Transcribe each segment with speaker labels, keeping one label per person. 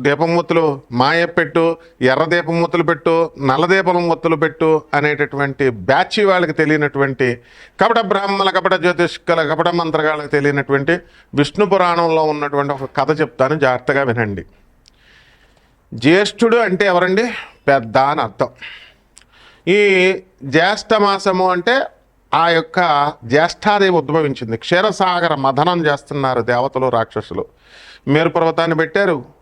Speaker 1: దీపమూతులు మాయ పెట్టు ఎర్ర దీపమూతులు పెట్టు నల్ల దీపమూర్తులు పెట్టు అనేటటువంటి బ్యాచ్ వాళ్ళకి తెలియనటువంటి కపట బ్రాహ్మణుల కపట జ్యోతిష్కల కపట మంత్రగాళ్ళకి తెలియనటువంటి విష్ణు పురాణంలో ఉన్నటువంటి ఒక కథ చెప్తాను జాగ్రత్తగా వినండి. జ్యేష్ఠుడు అంటే ఎవరండి? పెద్ద అని అర్థం. ఈ జ్యేష్ఠ మాసము అంటే ఆ యొక్క జ్యేష్ఠాదేవి ఉద్భవించింది. క్షీరసాగర మథనం చేస్తున్నారు దేవతలు రాక్షసులు. మేరు పర్వతాన్ని పెట్టారు.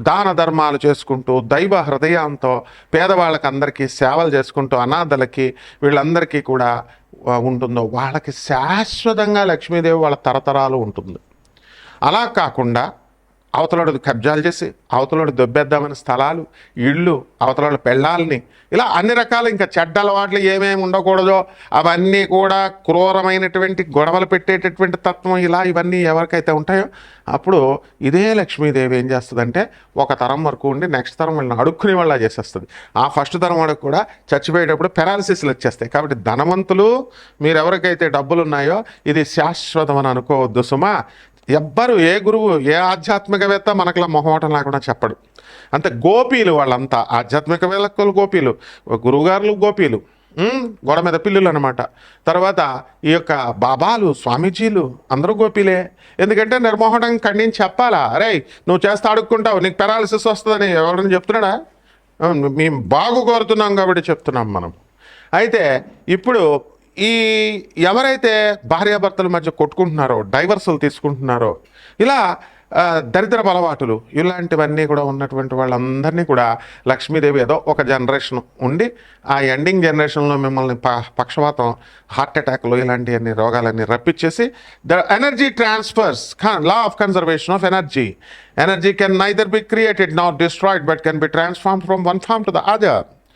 Speaker 1: దాన ధర్మాలు చేసుకుంటూ దైవ హృదయంతో పేదవాళ్ళకి అందరికీ సేవలు చేసుకుంటూ అనాథలకి వీళ్ళందరికీ కూడా ఉంటుందో? వాళ్ళకి శాశ్వతంగా లక్ష్మీదేవి వాళ్ళ తరతరాలు ఉంటుంది. అలా కాకుండా అవతలోడు కబ్జాలు చేసి అవతలోడు దొబ్బేద్దామని స్థలాలు ఇళ్ళు అవతలోడు పెళ్ళాలని ఇలా అన్ని రకాల ఇంకా చెడ్డ అలవాట్లు ఏమేమి ఉండకూడదో అవన్నీ కూడా క్రూరమైనటువంటి గొడవలు పెట్టేటటువంటి తత్వం ఇలా ఇవన్నీ ఎవరికైతే ఉంటాయో అప్పుడు ఇదే లక్ష్మీదేవి ఏం చేస్తుందంటే ఒక తరం వరకు ఉండి నెక్స్ట్ తరం వాళ్ళని అడుక్కునే వాళ్ళ చేసేస్తుంది. ఆ ఫస్ట్ తరం వాళ్ళకి కూడా చచ్చిపోయేటప్పుడు పెరాలసిస్లు వచ్చేస్తాయి. కాబట్టి ధనవంతులు మీరు ఎవరికైతే డబ్బులు ఉన్నాయో ఇది శాశ్వతం అని అనుకోవద్దు సుమా. ఎవ్వరు ఏ గురువు ఏ ఆధ్యాత్మికవేత్త మనకులా మొహమాటం లేకుండా చెప్పడు. అంతే గోపీలు వాళ్ళంతా ఆధ్యాత్మికవేత్తలు గోపీలు గురువుగారులు గోపీలు గోడ మీద పిల్లులు అనమాట తర్వాత ఈ యొక్క బాబాలు స్వామీజీలు అందరూ గోపీలే. ఎందుకంటే నిర్మోహటం ఖండించి చెప్పాలా? అరే నువ్వు చేస్తే అడుక్కుంటావు నీకు పెరాలసిస్ వస్తుందని ఎవరైనా చెప్తున్నాడా? మేము బాగు కోరుతున్నాం కాబట్టి చెప్తున్నాం మనం. అయితే ఇప్పుడు ఈ ఎవరైతే భార్యాభర్తల మధ్య కొట్టుకుంటున్నారో డైవర్సులు తీసుకుంటున్నారో ఇలా దరిద్ర దరిద్రపు అలవాటులు ఇలాంటివన్నీ కూడా ఉన్నటువంటి వాళ్ళందరినీ కూడా లక్ష్మీదేవి ఏదో ఒక జనరేషన్ ఉండి ఆ ఎండింగ్ జనరేషన్లో మిమ్మల్ని ప పక్షవాతం హార్ట్ అటాక్లు ఇలాంటివన్నీ రోగాలన్నీ రప్పించేసి the energy transfers law of conservation of energy. Energy can neither be created not destroyed but can be transform from one form to the other.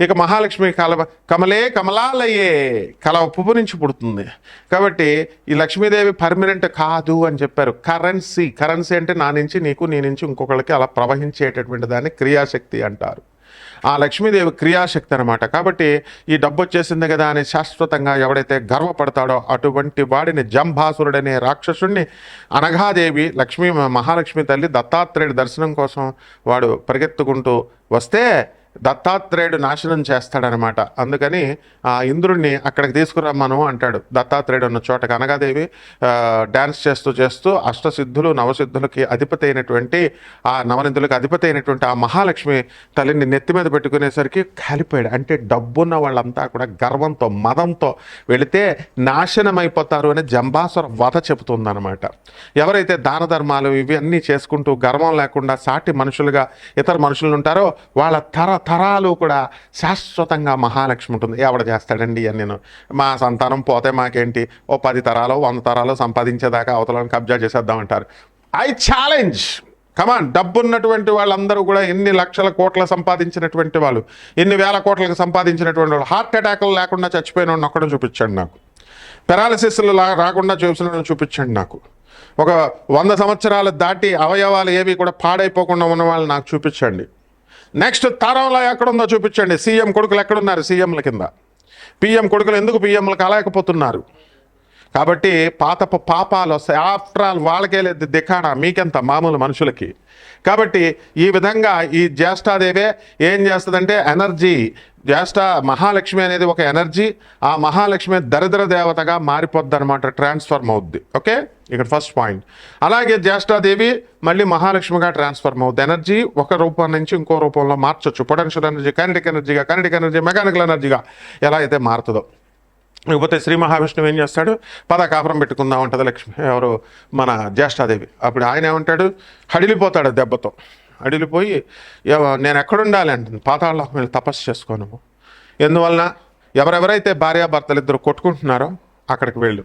Speaker 1: ఇక మహాలక్ష్మి కల కమలే కమలాలయ్యే కలవ పువ్వు నుంచి పుడుతుంది. కాబట్టి ఈ లక్ష్మీదేవి పర్మనెంట్ కాదు అని చెప్పారు. కరెన్సీ కరెన్సీ అంటే నా నుంచి నీకు నీ నుంచి ఇంకొకళ్ళకి అలా ప్రవహించేటటువంటి దాన్ని క్రియాశక్తి అంటారు. ఆ లక్ష్మీదేవి క్రియాశక్తి అనమాట కాబట్టి ఈ డబ్బు వచ్చేసింది కదా అని శాశ్వతంగా ఎవడైతే గర్వపడతాడో అటువంటి వాడిని జంభాసురుడనే రాక్షసుడిని అనఘాదేవి లక్ష్మీ మహాలక్ష్మి తల్లి దత్తాత్రేయుడి దర్శనం కోసం వాడు పరిగెత్తుకుంటూ వస్తే దత్తాత్రేయుడు నాశనం చేస్తాడనమాట. అందుకని ఆ ఇంద్రుడిని అక్కడికి తీసుకురమ్మను అంటాడు. దత్తాత్రేయుడు ఉన్న చోట కనగాదేవి డ్యాన్స్ చేస్తూ చేస్తూ అష్టసిద్ధులు నవసిద్ధులకి అధిపతి అయినటువంటి ఆ నవనిధులకు అధిపతి అయినటువంటి ఆ మహాలక్ష్మి తల్లిని నెత్తి మీద పెట్టుకునేసరికి కాలిపోయాడు. అంటే డబ్బున్న వాళ్ళంతా కూడా గర్వంతో మదంతో వెళితే నాశనం అయిపోతారు అని జంబాసుర వధ చెబుతుందనమాట. ఎవరైతే దాన ధర్మాలు ఇవి అన్నీ చేసుకుంటూ గర్వం లేకుండా సాటి మనుషులుగా ఇతర మనుషులు ఉంటారో వాళ్ళ తరతరాలు కూడా శాశ్వతంగా మహాలక్ష్మి ఉంటుంది. ఎవడ చేస్తాడండి అని నేను మా సంతానం పోతే మాకేంటి? ఓ పది తరాలు వంద తరాలు సంపాదించేదాకా అవతలను కబ్జా చేసేద్దామంటారు. I challenge! కమాన్ డబ్బున్నటువంటి వాళ్ళందరూ కూడా ఎన్ని లక్షల కోట్ల సంపాదించినటువంటి వాళ్ళు ఎన్ని వేల కోట్లకు సంపాదించినటువంటి వాళ్ళు హార్ట్ అటాక్లు లేకుండా చచ్చిపోయిన వాడిని చూపించండి నాకు. పెరాలసిస్లు రాకుండా చూసిన చూపించండి నాకు. ఒక వంద సంవత్సరాలు దాటి అవయవాలు ఏవి కూడా పాడైపోకుండా ఉన్న వాళ్ళు నాకు చూపించండి. నెక్స్ట్ తరంలో ఎక్కడుందో చూపించండి. సీఎం కొడుకులు ఎక్కడున్నారు? సీఎంల కింద. పిఎం కొడుకులు ఎందుకు పిఎంలు కాలేకపోతున్నారు కాబట్టి పాతపు పాపాలు వస్తాయి. ఆఫ్టర్ ఆల్ వాళ్ళకే లేదు దిఖానా. మీకెంత? మామూలు మనుషులకి. కాబట్టి ఈ విధంగా ఈ జ్యేష్ఠాదేవే ఏం చేస్తుందంటే ఎనర్జీ జ్యేష్ఠ మహాలక్ష్మి అనేది ఒక ఎనర్జీ ఆ మహాలక్ష్మి దరిద్ర దేవతగా మారిపోద్ది అనమాట ట్రాన్స్ఫర్మ్ అవుద్ది. ఓకే? ఇక్కడ ఫస్ట్ పాయింట్ అలాగే జ్యేష్ఠాదేవి మళ్ళీ మహాలక్ష్మిగా ట్రాన్స్ఫర్మ్ అవుతుంది ఎనర్జీ ఒక రూపం నుంచి ఇంకో రూపంలో మార్చొచ్చు. పొటెన్షియల్ ఎనర్జీ కైనటిక్ ఎనర్జీగా కైనటిక్ ఎనర్జీ మెకానికల్ ఎనర్జీగా ఎలా అయితే మారుతుందో. లేకపోతే శ్రీ మహావిష్ణువు ఏం చేస్తాడు? పద కాపురం పెట్టుకుందాం ఉంటుంది లక్ష్మి ఎవరు? మన జ్యేష్ఠాదేవి. అప్పుడు ఆయన ఏమంటాడు? హడిలిపోతాడు దెబ్బతో. హడిలిపోయి నేను ఎక్కడుండాలి? అంటుంది. పాతాళ మీద తపస్సు చేసుకోను ఎందువలన? ఎవరెవరైతే భార్యాభర్తలు ఇద్దరు కొట్టుకుంటున్నారో అక్కడికి వెళ్ళు.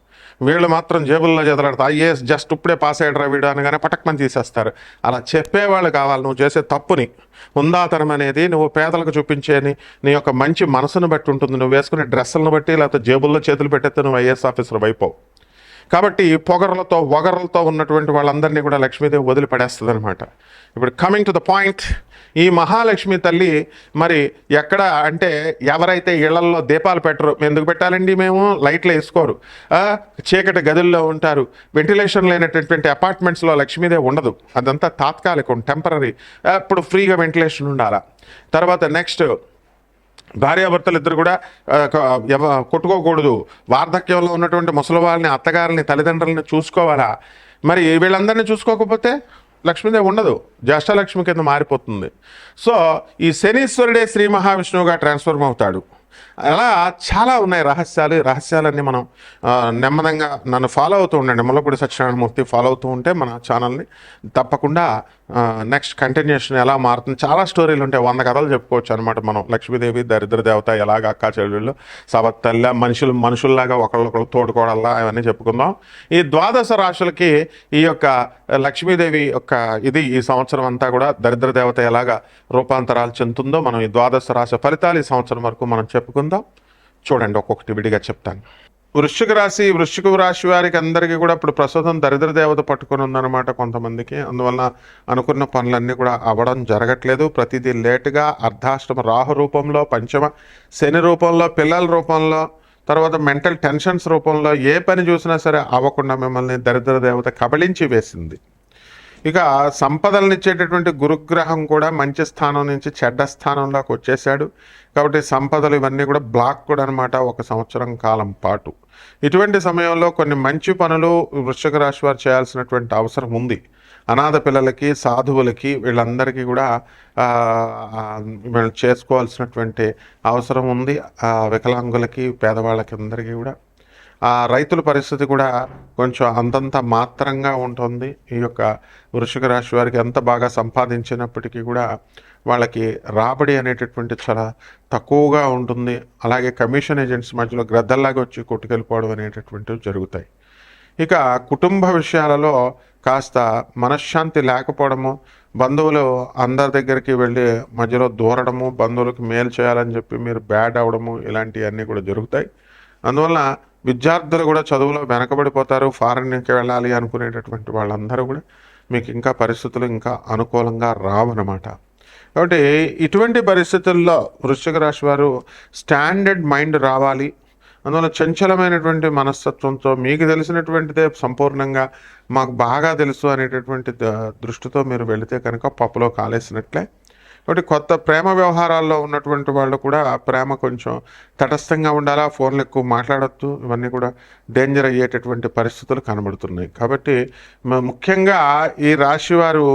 Speaker 1: వీళ్ళు మాత్రం జేబుల్లో చేతలాడతారు ఐఏఎస్ జస్ట్ ఇప్పుడే పాస్ అయ్యాడు వీడు అనగానే పటక్మని తీసేస్తారు. అలా చెప్పేవాళ్ళు కావాలి నువ్వు చేసే తప్పుని. ఉందాతనం అనేది నువ్వు పేదలకు చూపించేని నీ యొక్క మంచి మనసును బట్టి ఉంటుంది. నువ్వు వేసుకునే డ్రెస్సులను బట్టి లేకపోతే జేబుల్లో చేతులు పెట్టేస్తే నువ్వు ఐఏఎస్ ఆఫీసర్ అయిపోవు కాబట్టి పొగరలతో వగరలతో ఉన్నటువంటి వాళ్ళందరినీ కూడా లక్ష్మీదేవి వదిలిపడేస్తుంది అనమాట ఇప్పుడు కమింగ్ టు ద పాయింట్ ఈ మహాలక్ష్మి తల్లి మరి ఎక్కడ అంటే ఎవరైతే ఇళ్ళల్లో దీపాలు పెట్టరు ఎందుకు పెట్టాలండి మేము? లైట్లు వేసుకోరు. చీకటి గదుల్లో ఉంటారు. వెంటిలేషన్ లేనటువంటి అపార్ట్మెంట్స్లో లక్ష్మీదేవి ఉండదు. అదంతా తాత్కాలికం టెంపరీ ఇప్పుడు ఫ్రీగా వెంటిలేషన్ ఉండాలా. తర్వాత నెక్స్ట్ భార్యాభర్తలు ఇద్దరు కూడా ఎవ- కొట్టుకోకూడదు. వార్ధక్యంలో ఉన్నటువంటి ముసలి వాళ్ళని అత్తగారిని తల్లిదండ్రులని చూసుకోవాలా? మరి వీళ్ళందరినీ చూసుకోకపోతే లక్ష్మీదేవి ఉండదు. జ్యేష్ఠలక్ష్మి కింద మారిపోతుంది. సో ఈ శనీశ్వరుడే శ్రీ మహావిష్ణువుగా ట్రాన్స్ఫర్మ్ అవుతాడు. అలా చాలా ఉన్నాయి రహస్యాలు. రహస్యాలన్నీ మనం నెమ్మదంగా నన్ను ఫాలో అవుతూ ఉండండి. ముల్లపూడి సత్యనారాయణమూర్తి ఫాలో అవుతూ ఉంటే మన ఛానల్ని తప్పకుండా నెక్స్ట్ కంటిన్యూషన్ ఎలా మారుతుంది చాలా స్టోరీలు ఉంటాయి. వంద కథలు చెప్పుకోవచ్చు అనమాట మనం. లక్ష్మీదేవి దరిద్ర దేవత ఎలాగ అక్కా చెల్లెళ్ళు సవత్తల్ల మనుషులు మనుషుల్లాగా ఒకళ్ళొకళ్ళు తోడుకోవడల్లా అవన్నీ చెప్పుకుందాం. ఈ ద్వాదశ రాశులకి ఈ యొక్క లక్ష్మీదేవి యొక్క ఇది ఈ సంవత్సరం అంతా కూడా దరిద్ర దేవత ఎలాగా రూపాంతరాలు చెందుతుందో మనం ఈ ద్వాదశ రాశి ఫలితాలు ఈ సంవత్సరం వరకు మనం చెప్పుకుందాం. చూడండి ఒక్కొక్కటి విడిగా చెప్తాను. వృశ్చిక రాశి వృశ్చిక రాశి వారికి అందరికీ కూడా ఇప్పుడు ప్రస్తుతం దరిద్ర దేవత పట్టుకొని ఉందన్నమాట కొంతమందికి. అందువల్ల అనుకున్న పనులన్నీ కూడా అవ్వడం జరగట్లేదు. ప్రతిదీ లేటుగా అర్ధాష్టమ రాహు రూపంలో పంచమ శని రూపంలో పిల్లల రూపంలో తర్వాత మెంటల్ టెన్షన్స్ రూపంలో ఏ పని చూసినా సరే అవ్వకుండా మిమ్మల్ని దరిద్ర దేవత కబళించి వేసింది. ఇక సంపదలనిచ్చేటటువంటి గురుగ్రహం కూడా మంచి స్థానం నుంచి చెడ్డ స్థానంలోకి వచ్చేసాడు కాబట్టి సంపదలు ఇవన్నీ కూడా బ్లాక్ కూడా అనమాట ఒక సంవత్సరం కాలం పాటు. ఇటువంటి సమయంలో కొన్ని మంచి పనులు వృశ్చిక రాశి వారు చేయాల్సినటువంటి అవసరం ఉంది. అనాథ పిల్లలకి సాధువులకి వీళ్ళందరికీ కూడా వీళ్ళు చేసుకోవాల్సినటువంటి అవసరం ఉంది. ఆ వికలాంగులకి పేదవాళ్ళకి అందరికీ కూడా. రైతుల పరిస్థితి కూడా కొంచెం అంతంత మాత్రంగా ఉంటుంది. ఈ యొక్క వృషిక రాశి వారికి ఎంత బాగా సంపాదించినప్పటికీ కూడా వాళ్ళకి రాబడి అనేటటువంటి చాలా తక్కువగా ఉంటుంది. అలాగే కమిషన్ ఏజెంట్స్ మధ్యలో గ్రద్దల్లాగా వచ్చి కొట్టుకెళ్ళిపోవడం అనేటటువంటివి జరుగుతాయి. ఇక కుటుంబ విషయాలలో కాస్త మనశ్శాంతి లేకపోవడము బంధువులు అందరి దగ్గరికి వెళ్ళి మధ్యలో దూరడము బంధువులకు మేలు చేయాలని చెప్పి మీరు బ్యాడ్ అవడము ఇలాంటివన్నీ కూడా జరుగుతాయి. అందువల్ల విద్యార్థులు కూడా చదువులో వెనకబడిపోతారు ఫారెన్కి వెళ్ళాలి అనుకునేటటువంటి వాళ్ళందరూ కూడా మీకు ఇంకా పరిస్థితులు ఇంకా అనుకూలంగా రావన్నమాట. కాబట్టి ఇటువంటి పరిస్థితుల్లో వృశ్చిక రాశి వారు స్టాండర్డ్ మైండ్ రావాలి. అందువల్ల చంచలమైనటువంటి మనస్తత్వంతో మీకు తెలిసినటువంటిదే సంపూర్ణంగా మాకు బాగా తెలుసు అనేటటువంటి ద- దృష్టితో మీరు వెళితే కనుక పప్పులో కాలేసినట్లే కాబట్టి కొత్త ప్రేమ వ్యవహారాల్లో ఉన్నటువంటి వాళ్ళు కూడా ప్రేమ కొంచెం తటస్థంగా ఉండాలా? ఫోన్లు ఎక్కువ మాట్లాడొద్దు? ఇవన్నీ కూడా డేంజర్ అయ్యేటటువంటి పరిస్థితులు కనబడుతున్నాయి. కాబట్టి ముఖ్యంగా ఈ రాశి వారు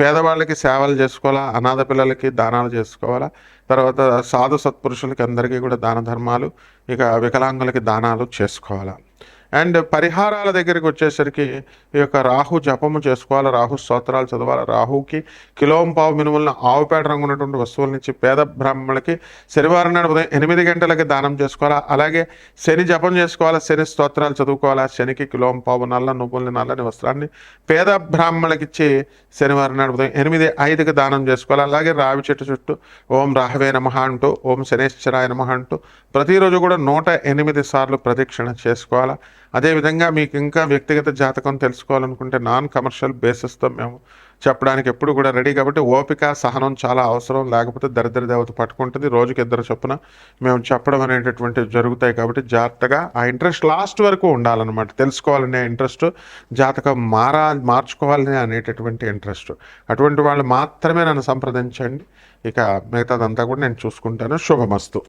Speaker 1: పేదవాళ్ళకి సేవలు చేసుకోవాలా? అనాథ పిల్లలకి దానాలు చేసుకోవాలా? తర్వాత సాధు సత్పురుషులకి అందరికీ కూడా దాన ధర్మాలు ఇక వికలాంగులకి దానాలు చేసుకోవాలా? అండ్ పరిహారాల దగ్గరికి వచ్చేసరికి ఈ యొక్క రాహు జపము చేసుకోవాలి రాహు స్తోత్రాలు చదవాలి. రాహుకి కిలోం పావు మినుములను ఆవుపేట రంగు ఉన్నటువంటి వస్తువుల నుంచి పేద బ్రాహ్మణులకి శనివారం నాడు ఉదయం ఎనిమిది గంటలకి దానం చేసుకోవాలా? అలాగే శని జపం చేసుకోవాలా? శని స్తోత్రాలు చదువుకోవాలా? శనికి కిలోం పావు నల్ల నువ్వుల్ని నల్లని వస్త్రాన్ని పేద బ్రాహ్మణులకి ఇచ్చి శనివారం నాడు ఉదయం ఎనిమిది ఐదుకి దానం చేసుకోవాలి? అలాగే రావి చెట్టు చుట్టూ ఓం రాహవే నమ అంటూ ఓం శనేశ్వరాయ నమ అంటూ ప్రతిరోజు కూడా నూట ఎనిమిది సార్లు ప్రదక్షిణ చేసుకోవాలా? అదేవిధంగా మీకు ఇంకా వ్యక్తిగత జాతకం తెలుసుకోవాలనుకుంటే నాన్ కమర్షియల్ బేసిస్తో మేము చెప్పడానికి ఎప్పుడు కూడా రెడీ కాబట్టి ఓపిక సహనం చాలా అవసరం. లేకపోతే దరిద్ర దేవత పట్టుకుంటుంది. రోజుకి ఇద్దరు చొప్పున మేము చెప్పడం అనేటటువంటివి జరుగుతాయి కాబట్టి జాగ్రత్తగా ఆ ఇంట్రెస్ట్ లాస్ట్ వరకు ఉండాలన్నమాట. తెలుసుకోవాలనే ఇంట్రెస్ట్ జాతకం మారా మార్చుకోవాలనే అనేటటువంటి ఇంట్రెస్ట్ అటువంటి వాళ్ళు మాత్రమే నన్ను సంప్రదించండి. ఇక మిగతాదంతా కూడా నేను చూసుకుంటాను. శుభమస్తు.